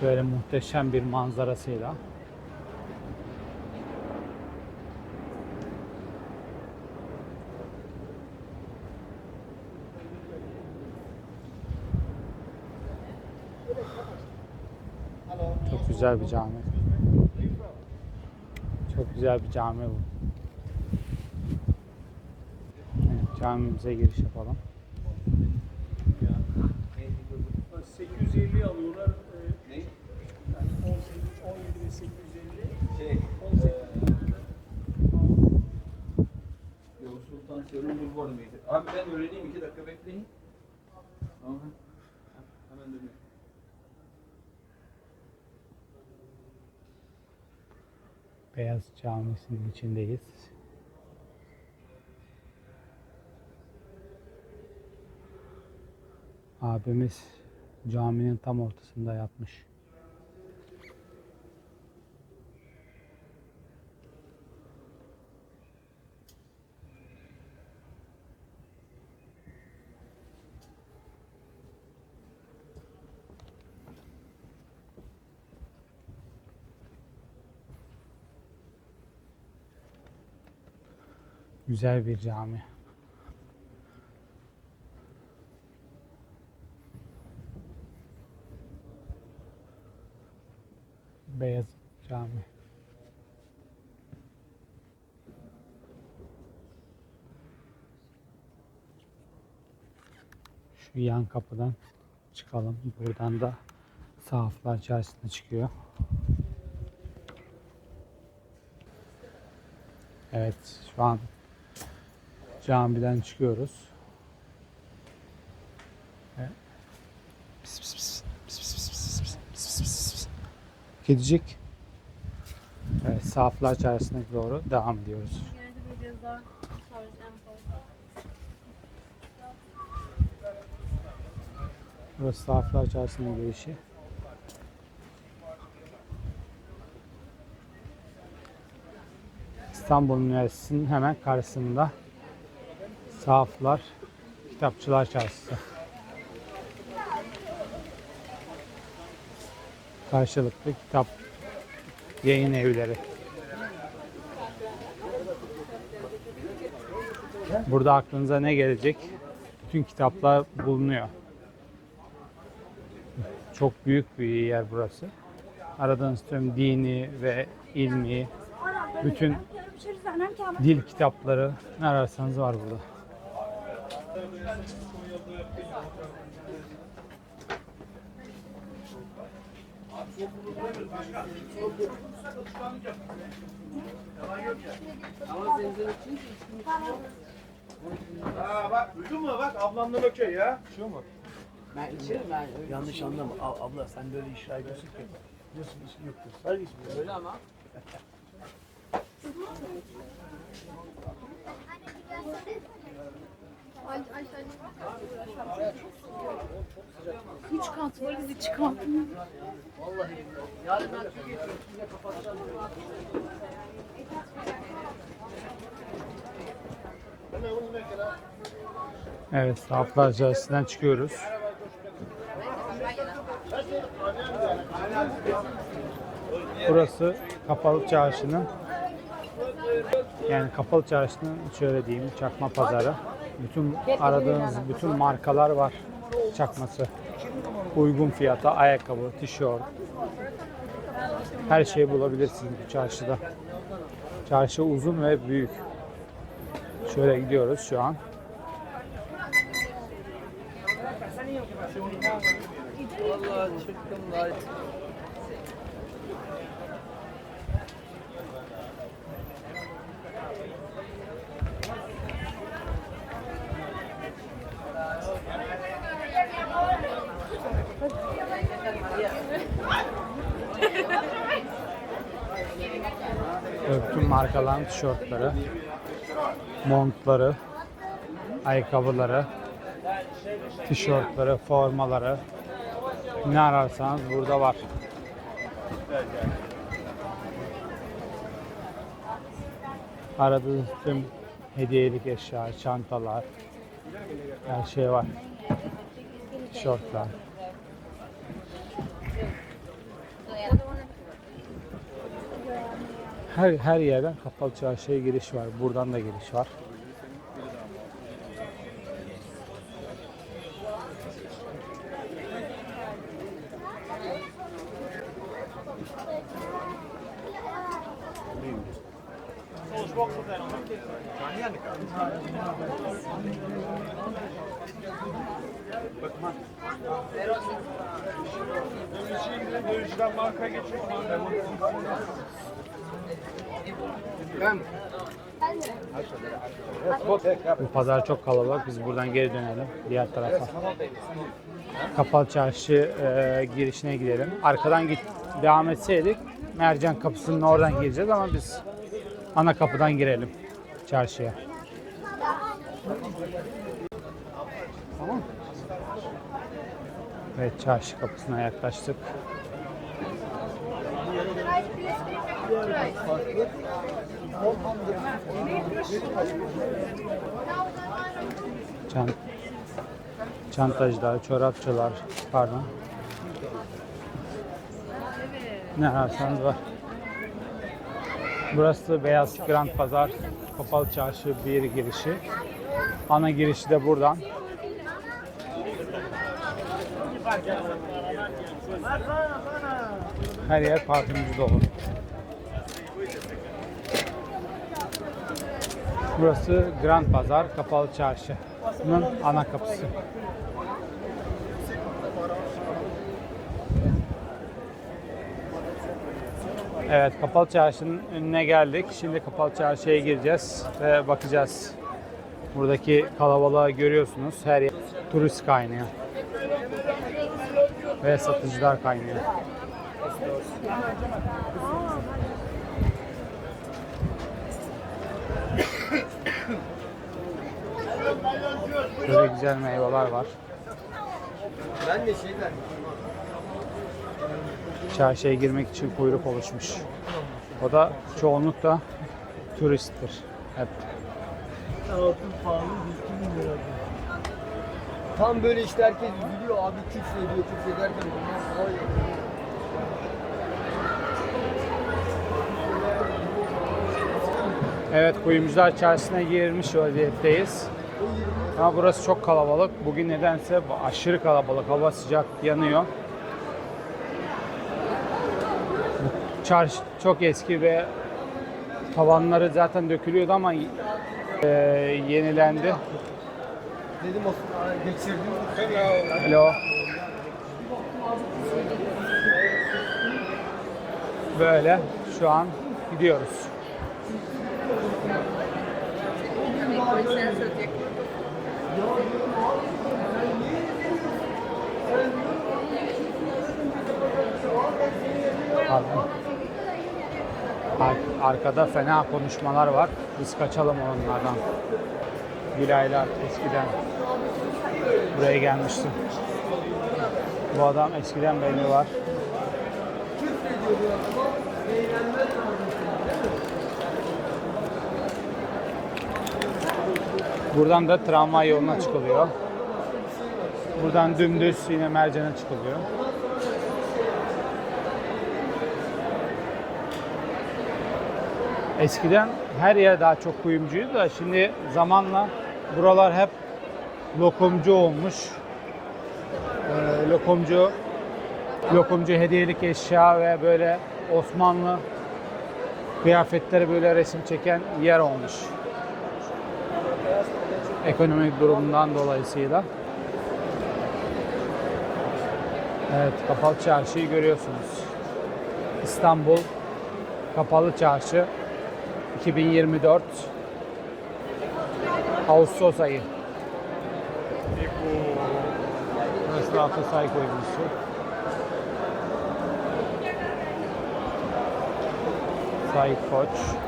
Şöyle muhteşem bir manzarasıyla. Çok güzel bir cami. Çok güzel bir cami bu. Evet, camimize giriş yapalım. 850 alıyorlar. E, Ne? yani 18, 17 ve 850. Şey, 18. Yavuz Selim Bulvar mıydı? Abi ben öğreneyim iki dakika bekleyin. Tamam. Hemen dönüyorum. Beyaz Camisi'nin içindeyiz. Abimiz caminin tam ortasında yatmış. Güzel bir cami. Beyaz Cami. Şu yan kapıdan çıkalım. Buradan da Sahaflar Çarşısı'na çıkıyor. Evet, şu an Camiden çıkıyoruz. Gidecek. Evet, saflar içerisine doğru devam ediyoruz. Burası saflar içerisine girişi. İstanbul Üniversitesi'nin hemen karşısında Sahaflar Kitapçılar Çarşısı. Karşılıklı kitap yayın evleri. Burada aklınıza ne gelecek? Bütün kitaplar bulunuyor. Çok büyük bir yer burası. Aradığınız tüm dini ve ilmi, bütün dil kitapları ne ararsanız var burada. Ha bak duydun mu bak ablamdan okey ya. Şu mu? Ben içerim ben. Yanlış anlama. Ab- abla sen böyle işler ediyorsun ki. Diyorsun işin yoktur. Her iş böyle ama. Üç kat var, üç kat. Yarın ben çok geçiyorum. Kapatacağım. Evet, Sahaflar Çarşısı'ndan çıkıyoruz. Burası Kapalı Çarşı'nın yani Kapalı Çarşı'nın şöyle diyeyim çakma pazarı. Bütün aradığınız bütün markalar var çakması. Uygun fiyata ayakkabı, tişört, her şeyi bulabilirsiniz bu çarşıda. Çarşı uzun ve büyük. Şöyle gidiyoruz şu an. Bütün markaların tişörtleri, montları, ayakkabıları, tişörtleri, formaları ne ararsanız burada var. Aradığınız tüm hediyelik eşya, çantalar, her şey var. Tişörtler. Her her yerden kapalı çarşıya giriş var. Buradan da giriş var. Dövüşten marka geçiyor. Bu pazar çok kalabalık. Biz buradan geri dönelim diğer tarafa. Kapalı çarşı e, girişine gidelim. Arkadan git devam etseydik Mercan kapısının oradan gireceğiz ama biz ana kapıdan girelim çarşıya. Evet çarşı kapısına yaklaştık. Çant çantacılar, çorapçılar, pardon. Ne ararsanız var. Burası Beyaz Grand Pazar Kapalı Çarşı bir girişi. Ana girişi de buradan. Her yer parfümcü dolu. Burası Grand Pazar Kapalı Çarşı'nın ana kapısı. Evet, Kapalı Çarşı'nın önüne geldik. Şimdi Kapalı Çarşı'ya gireceğiz ve bakacağız. Buradaki kalabalığı görüyorsunuz. Her yer turist kaynıyor. Ve satıcılar kaynıyor. Böyle güzel meyveler var. Ben de şeyler. Çarşıya girmek için kuyruk oluşmuş. O da çoğunlukla turisttir. Hep Tam böyle işte herkes üzülüyor abi küfür ederken bunlar vay. Evet Kuyumcular Çarşısı'na girmiş vaziyetteyiz. Ama burası çok kalabalık. Bugün nedense aşırı kalabalık. Hava sıcak yanıyor. Çarşı çok eski ve tavanları zaten dökülüyordu ama e, yenilendi. Dedim o geçirdim. Hello. Böyle şu an gidiyoruz. Arkada fena konuşmalar var. Biz kaçalım onlardan. Gülaylar eskiden buraya gelmişti. Bu adam eskiden belli var. Buradan da tramvay yoluna çıkılıyor. Buradan dümdüz yine mercene çıkılıyor. Eskiden her yer daha çok kuyumcuydu da şimdi zamanla buralar hep lokumcu olmuş. Ee, lokumcu lokumcu hediyelik eşya ve böyle Osmanlı kıyafetleri böyle resim çeken yer olmuş. Ekonomik durumundan dolayısıyla. Evet, Kapalı Çarşı'yı görüyorsunuz. İstanbul Kapalı Çarşı 2024 Ağustos ayı. Burası da Atasay Kuyumcusu. Sait Koç.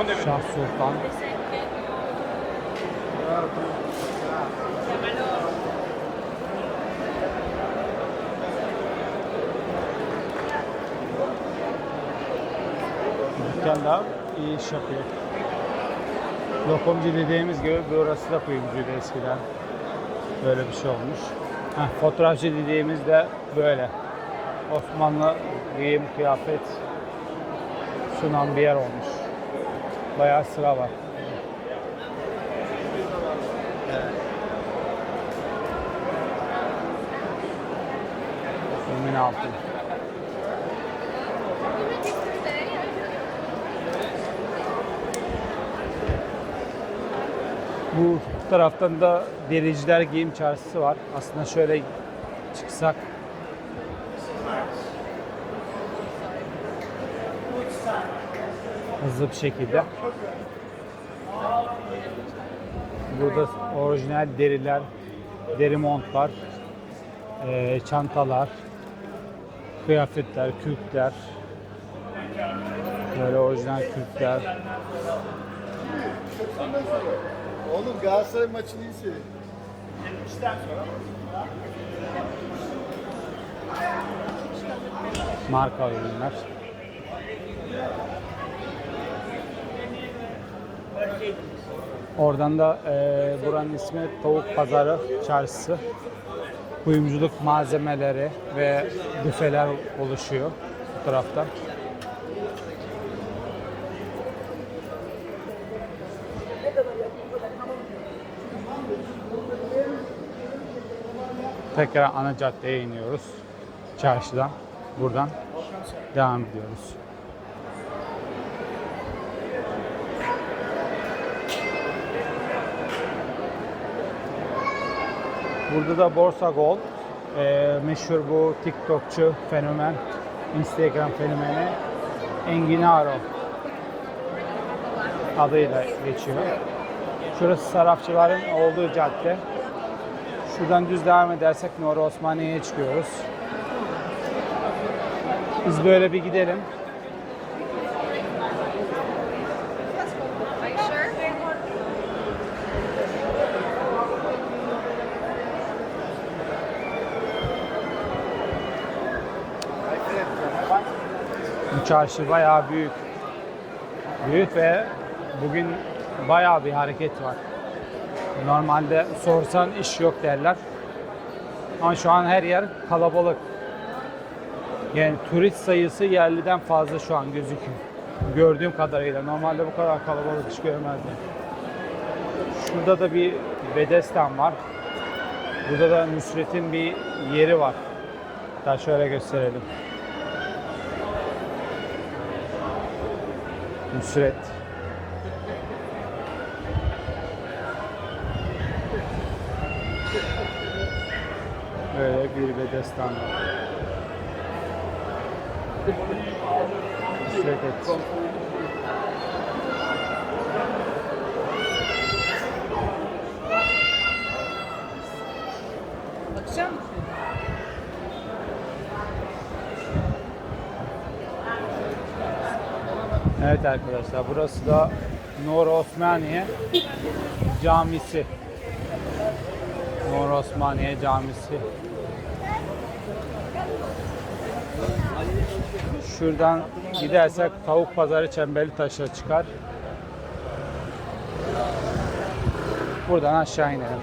Şah Sultan. Dükkan da iyi iş yapıyor. Lokumcu dediğimiz gibi burası da kuyumcuydu eskiden. Böyle bir şey olmuş. Heh, fotoğrafçı dediğimiz de böyle. Osmanlı giyim, kıyafet sunan bir yer olmuş. Bayağı sıra var. Emin altın. Bu taraftan da dericiler giyim çarşısı var. Aslında şöyle çıksak hızlı bir şekilde. Burada orijinal deriler, deri montlar, eee, çantalar, kıyafetler, kürkler, böyle orijinal kürkler, Oğlum Galatasaray maçını iyi seyredin. marka ürünler. Oradan da eee, buranın ismi Tavuk Pazarı Çarşısı. Kuyumculuk malzemeleri ve büfeler oluşuyor bu tarafta. Tekrar ana caddeye iniyoruz. Çarşıdan. Buradan devam ediyoruz. Burada da Borsa Gold. Ee, meşhur bu TikTokçu fenomen, Instagram fenomeni Enginaro adıyla geçiyor. Şurası sarafçıların olduğu cadde. Şuradan düz devam edersek Nuri Osmaniye'ye çıkıyoruz. Biz böyle bir gidelim. Çarşı bayağı büyük. Büyük ve bugün bayağı bir hareket var. Normalde sorsan iş yok derler. Ama şu an her yer kalabalık. Yani turist sayısı yerliden fazla şu an gözüküyor. Gördüğüm kadarıyla. Normalde bu kadar kalabalık hiç görmezdim. Şurada da bir Bedestan var. Burada da Nusret'in bir yeri var. Daha şöyle gösterelim. Nusret. Böyle bir bedestan var. Nusret et. Evet arkadaşlar burası da Nur Osmaniye Camisi. Nur Osmaniye Camisi. Şuradan gidersek Tavuk Pazarı Çemberli Taş'a çıkar. Buradan aşağı inelim.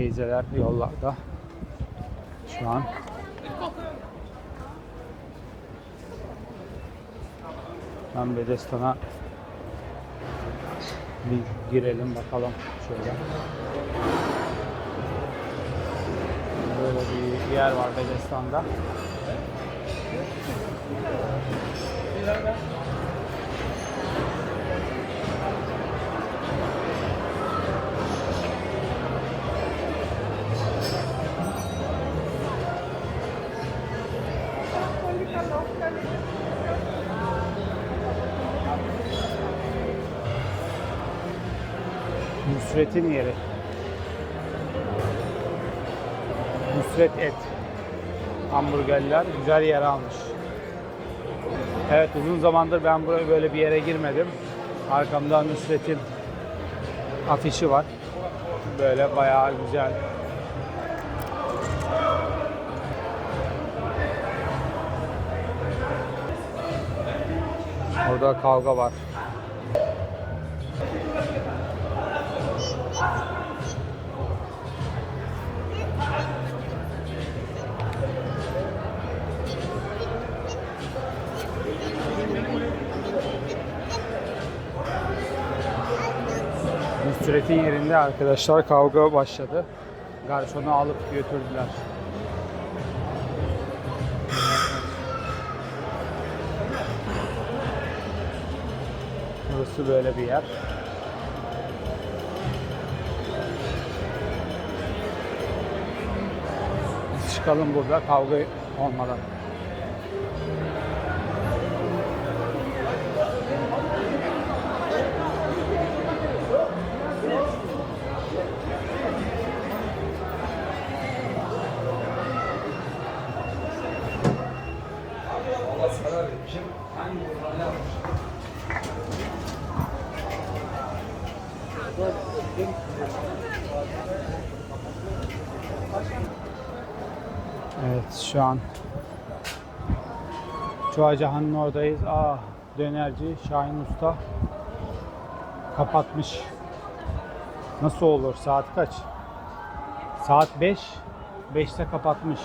Teyzeler yollarda. Şu an. Ben Bedestan'a bir girelim bakalım şöyle. Böyle bir yer var Bedestan'da. Nusret'in yeri. Nusret et. Hamburgerler güzel yer almış. Evet uzun zamandır ben buraya böyle bir yere girmedim. Arkamda Nusret'in afişi var. Böyle bayağı güzel. Orada kavga var. Nusret'in yerinde arkadaşlar kavga başladı. Garsonu alıp götürdüler. Burası böyle bir yer. Çıkalım burada kavga olmadan. Çuhacahan'ın oradayız. Aa dönerci Şahin Usta kapatmış. Nasıl olur? Saat kaç? Saat 5. 5'te kapatmış.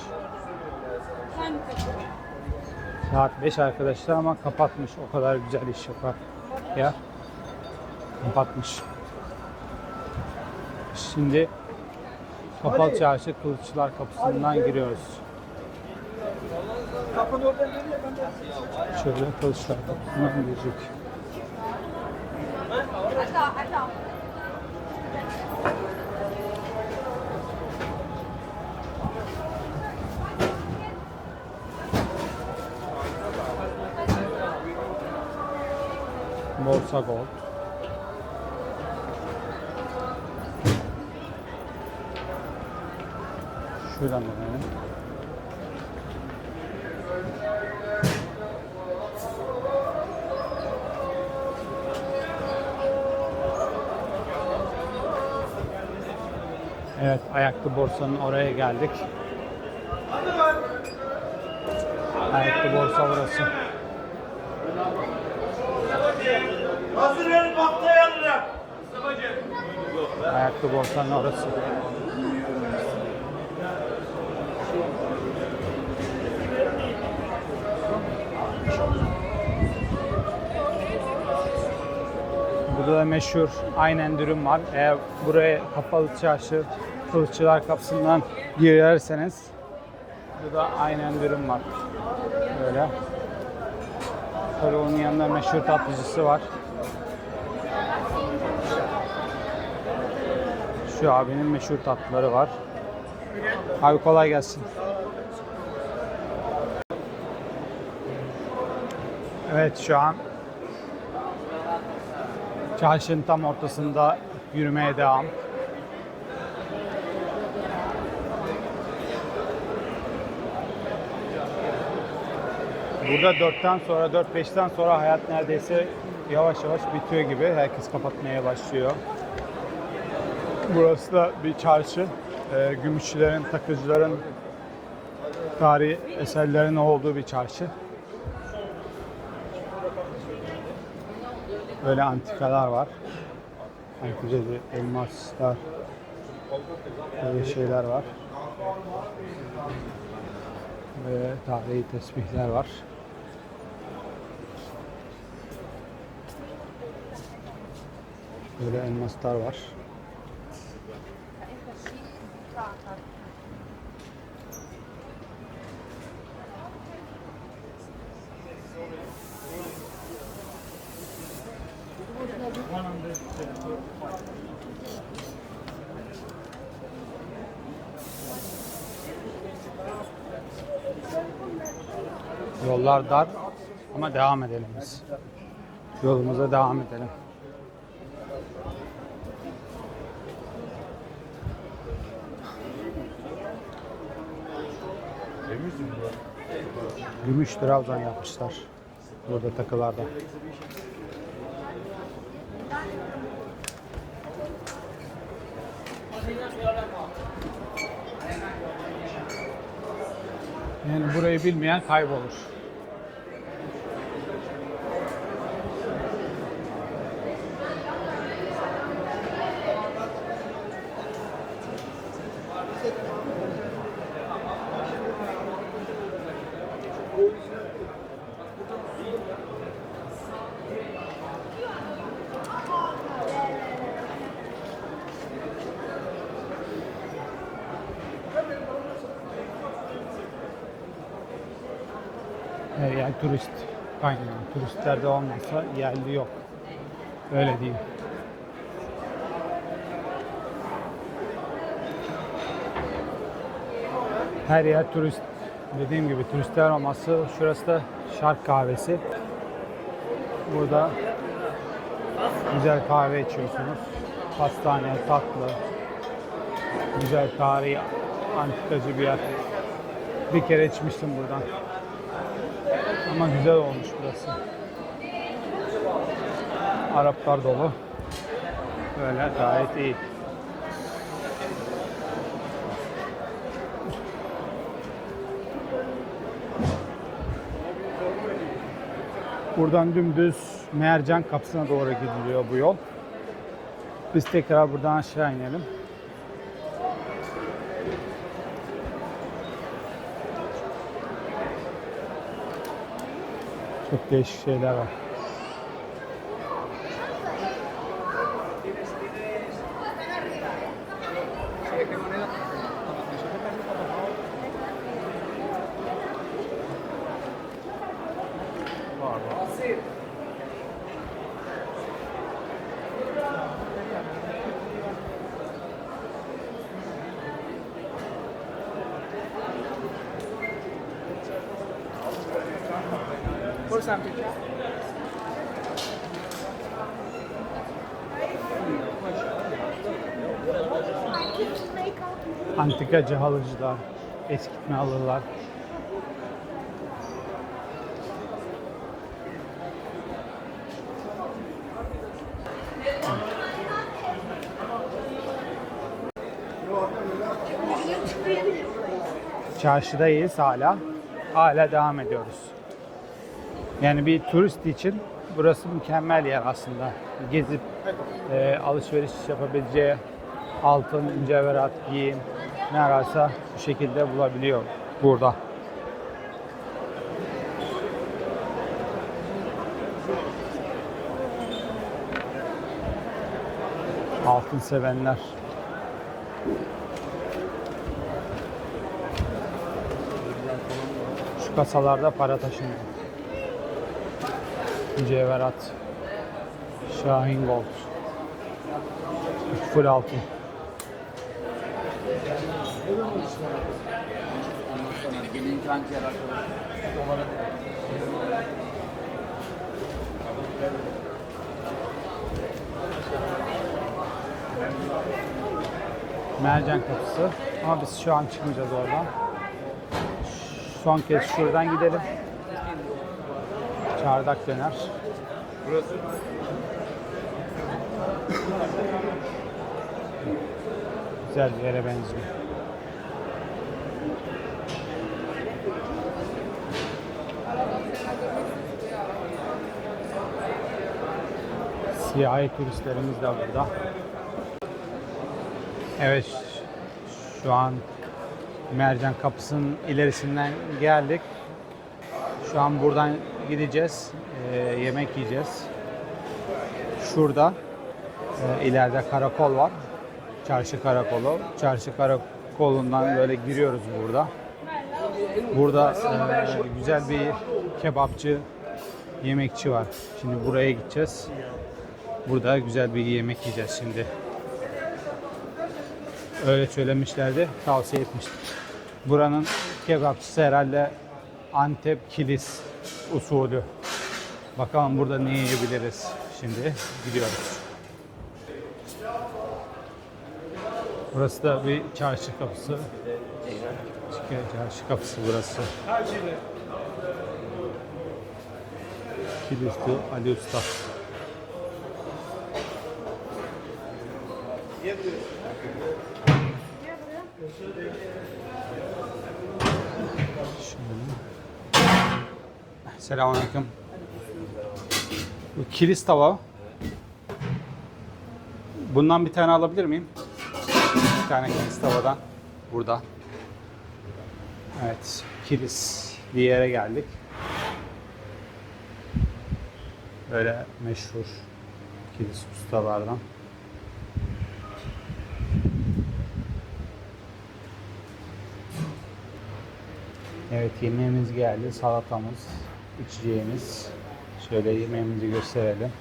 Saat 5 arkadaşlar ama kapatmış. O kadar güzel iş yapar. Ya. Kapatmış. Şimdi Kapalı Çarşı Kılıççılar Kapısı'ndan giriyoruz. Şöyle Kılıçlar Kapısı'ndan girecek. Borsa Gold. Şuradan dönelim. Evet, ayaklı borsanın oraya geldik. Ayaklı borsa burası. Hazır verin haftaya alırım. Ayaklı borsanın orası. Burada da meşhur aynen dürüm var. Eğer buraya kapalı çarşı Kılıççılar kapısından girerseniz burada aynen dürüm var. Böyle. Tabii onun yanında meşhur tatlıcısı var. Şu abinin meşhur tatlıları var. Abi kolay gelsin. Evet şu an çarşının tam ortasında yürümeye devam. Burada 4'ten sonra 4-5'ten sonra hayat neredeyse yavaş yavaş bitiyor gibi. Herkes kapatmaya başlıyor. Burası da bir çarşı. Ee, gümüşçülerin, takıcıların tarihi eserlerin olduğu bir çarşı. Böyle antikalar var. Herkese de elmaslar, böyle şeyler var. Ve tarihi tesbihler var. Böyle elmaslar var. Yollar dar ama devam edelim biz. Yolumuza devam edelim. Gümüş Trabzon yapmışlar. burada takılarda. Yani burayı bilmeyen kaybolur. Her yer turist kaynağı. Turistler de olmasa yerli yok. Öyle diyeyim. Her yer turist. Dediğim gibi turistler olması. Şurası da Şark kahvesi. Burada güzel kahve içiyorsunuz. Pastane, tatlı. Güzel tarihi, antikacı bir yer. Bir kere içmiştim buradan. Ama güzel olmuş burası. Araplar dolu. Böyle gayet iyi. Buradan dümdüz Mercan kapısına doğru gidiliyor bu yol. Biz tekrar buradan aşağı inelim. Çok değişik şeyler var. Antikacı halıcılar, eskitme halılar. Çarşıdayız hala. Hala devam ediyoruz. Yani bir turist için burası mükemmel yer aslında. Gezip e, alışveriş yapabileceği altın, mücevherat, giyim ne ararsa bu şekilde bulabiliyor burada. Altın sevenler. Kasalarda para taşınıyor. Mücevherat. Şahin Gold. Full altın. Mercan kapısı. Ama biz şu an çıkmayacağız oradan. Son kez şuradan gidelim. Çardak döner. Burası Güzel bir yere benziyor. Siyahi turistlerimiz de burada. Evet, şu an Mercan Kapısı'nın ilerisinden geldik. Şu an buradan gideceğiz, Ee, yemek yiyeceğiz. Şurada e, ileride karakol var. Çarşı karakolu. Çarşı karakolundan böyle giriyoruz burada. Burada e, güzel bir kebapçı, yemekçi var. Şimdi buraya gideceğiz. Burada güzel bir yemek yiyeceğiz şimdi. Öyle söylemişlerdi, tavsiye etmiştim. Buranın kebapçısı herhalde Antep kilis usulü. Bakalım burada ne yiyebiliriz. Şimdi gidiyoruz. Burası da bir çarşı kapısı. Çarşı kapısı burası. Kilisti Ali Usta. Şöyle. Selamünaleyküm. Bu kilis tava. Bundan bir tane alabilir miyim? Bir tane kilis tavadan. Burada. Evet. Kilis bir yere geldik. Böyle meşhur kilis ustalardan. Evet yemeğimiz geldi. Salatamız, içeceğimiz. Şöyle yemeğimizi gösterelim.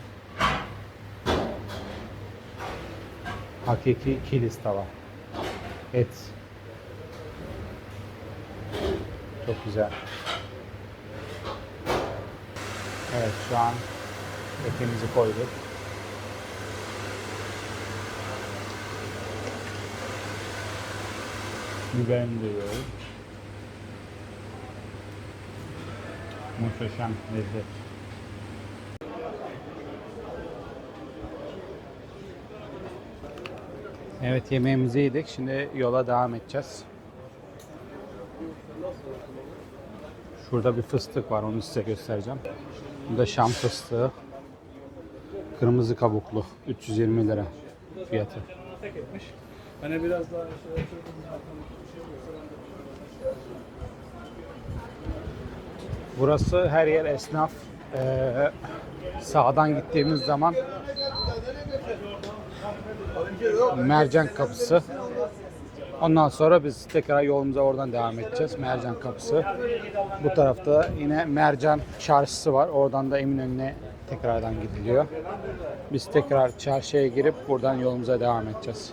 Hakiki kilis tava. Et. Çok güzel. Evet şu an etimizi koyduk. Biberini duyuyoruz. Muhteşem lezzet. Evet yemeğimizi yedik. Şimdi yola devam edeceğiz. Şurada bir fıstık var. Onu size göstereceğim. Bu da Şam fıstığı. Kırmızı kabuklu. 320 lira fiyatı. Hani biraz daha Burası her yer esnaf. Ee, sağdan gittiğimiz zaman Mercan Kapısı. Ondan sonra biz tekrar yolumuza oradan devam edeceğiz. Mercan Kapısı. Bu tarafta yine Mercan Çarşısı var. Oradan da Eminönü'ne tekrardan gidiliyor. Biz tekrar çarşıya girip buradan yolumuza devam edeceğiz.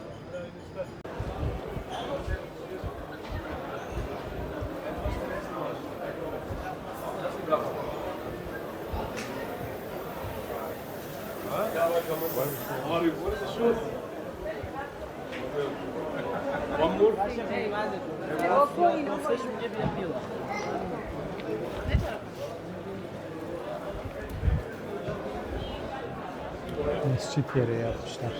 Mescit yeri yapmışlar.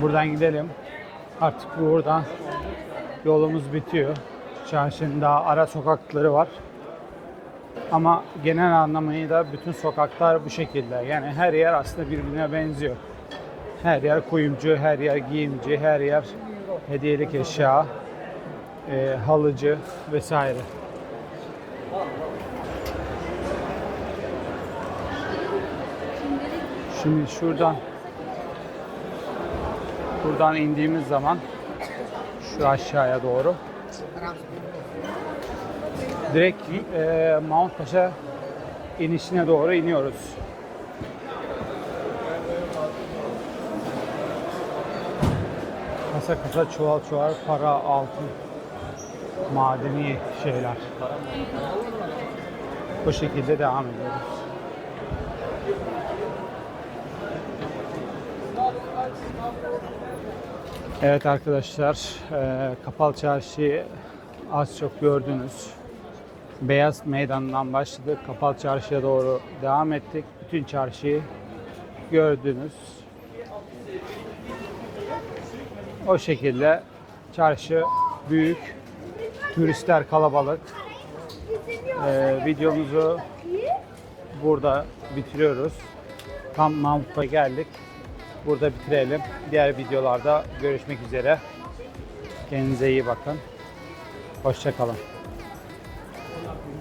Buradan gidelim. Artık buradan yolumuz bitiyor. Çarşının daha ara sokakları var. Ama genel anlamıyla bütün sokaklar bu şekilde. Yani her yer aslında birbirine benziyor. Her yer kuyumcu, her yer giyimci, her yer hediyelik eşya, e, halıcı vesaire. Şimdi şuradan buradan indiğimiz zaman şu aşağıya doğru direkt e, Mount Paşa inişine doğru iniyoruz. Kasa kasa çuval çuval para, altın, madeni şeyler. Bu şekilde devam ediyoruz. Evet arkadaşlar, e, Kapalı Çarşı'yı az çok gördünüz. Beyaz Meydan'dan başladık, Kapalı Çarşı'ya doğru devam ettik. Bütün çarşıyı gördünüz. O şekilde çarşı büyük, turistler kalabalık. Ee, videomuzu burada bitiriyoruz. Tam Mahmut'a geldik. Burada bitirelim. Diğer videolarda görüşmek üzere. Kendinize iyi bakın. Hoşçakalın.